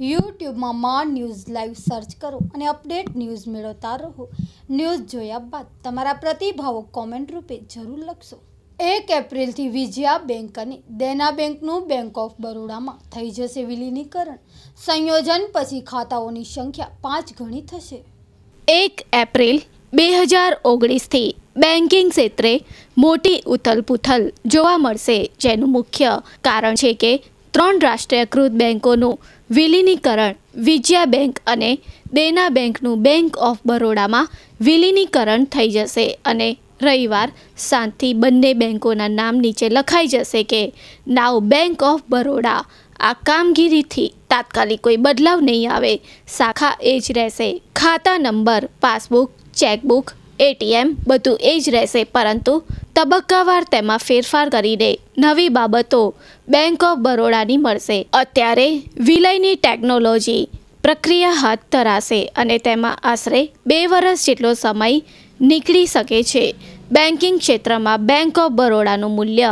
યુટ્યુબમાં માં news live search કરો અને અપડેટ ન્યૂઝ મેળવતા રહો. ન્યૂઝ જોયા બાદ તમારા પ્રતિભાવો કોમેન્ટ રૂપે જરૂર લખશો. એક એપ્રિલથી વિજયા બેંક અને દેના બેંકનું બેંક ઓફ બરોડામાં થઈ જશે વિલીનીકરણ. સંયોજન પછી ખાતાઓની સંખ્યા પાંચ ગણી થશે. એક એપ્રિલ બે હજાર ઓગણીસથી બેન્કિંગ ક્ષેત્રે મોટી ઉથલપુથલ જોવા મળશે, જેનું મુખ્ય કારણ છે કે ત્રણ રાષ્ટ્રીયકૃત બેન્કોનું વિલીનીકરણ વિજયા બેંક અને દેના બેંકનું બેંક ઓફ બરોડામાં વિલીનીકરણ થઈ જશે અને રવિવાર સાંજથી બંને બેંકોના નામ નીચે લખાઈ જશે કે નાવ બેંક ઓફ બરોડા. આ કામગીરીથી તાત્કાલિક કોઈ બદલાવ નહીં આવે. શાખા એ જ રહેશે. ખાતા નંબર, પાસબુક, ચેકબુક, એટીએમ બધું એ જ રહેશે. પરંતુ તબક્કાવાર તેમાં ફેરફાર કરીને નવી બાબતો બેંક ઓફ બરોડાની મળશે. અત્યારે વિલયની ટેકનોલોજી પ્રક્રિયા હાથ ધરાશે અને તેમાં આશરે બે વર્ષ જેટલો સમય નીકળી શકે છે. બેન્કિંગ ક્ષેત્રમાં બેંક ઓફ બરોડાનું મૂલ્ય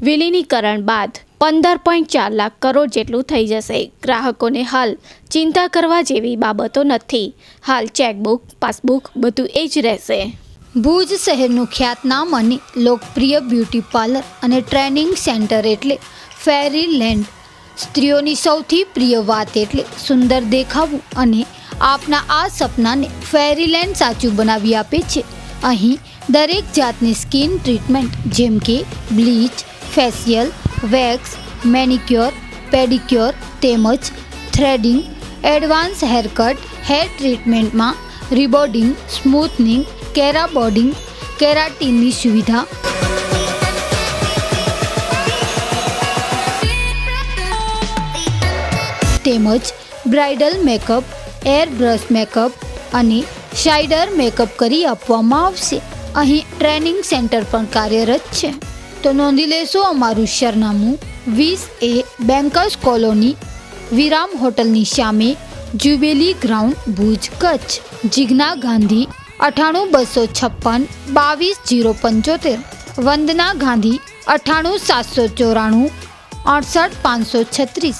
વિલીનીકરણ બાદ પંદર પોઈન્ટ ચાર લાખ કરોડ જેટલું થઈ જશે. ગ્રાહકોને હાલ ચિંતા કરવા જેવી બાબતો નથી. હાલ ચેકબુક, પાસબુક બધું એ જ રહેશે. ભુજ શહેરનું ખ્યાતનામ અને લોકપ્રિય બ્યુટી પાર્લર અને ટ્રેનિંગ સેન્ટર એટલે ફેરી લેન્ડ સ્ત્રીઓની સૌથી પ્રિય વાત એટલે સુંદર દેખાવું અને આપના આ સપનાને ફેરીલેન્ડ સાચું બનાવી આપે છે. અહીં દરેક જાતની સ્કિન ટ્રીટમેન્ટ જેમ કે bleach, facial, wax, manicure, pedicure તેમજ થ્રેડિંગ, એડવાન્સ હેરકટ હેર ટ્રીટમેન્ટમાં રિબોર્ડિંગ, સ્મૂથનિંગ કેરાબોર્ડિંગ કેરાટીનની સુવિધા. તેમજ bridal makeup air brush makeup અને શાઇડર મેકઅપ કરી આપવામાં આવશે. અહીં ટ્રેનિંગ સેન્ટર પણ કાર્યરત છે. તો નોંધી લેશો અમારું સરનામું વીસ એ બેન્કર્સ કોલોની, વિરામ હોટલની સામે જ્યુબેલી ગ્રાઉન્ડ, ભુજ, કચ્છ. જિજ્ઞા ગાંધી અઠાણું બસો છપ્પન બાવીસ જીરો પંચોતેર. વંદના ગાંધી અઠાણું સાતસો ચોરાણું અડસઠ પાંચસો છત્રીસ.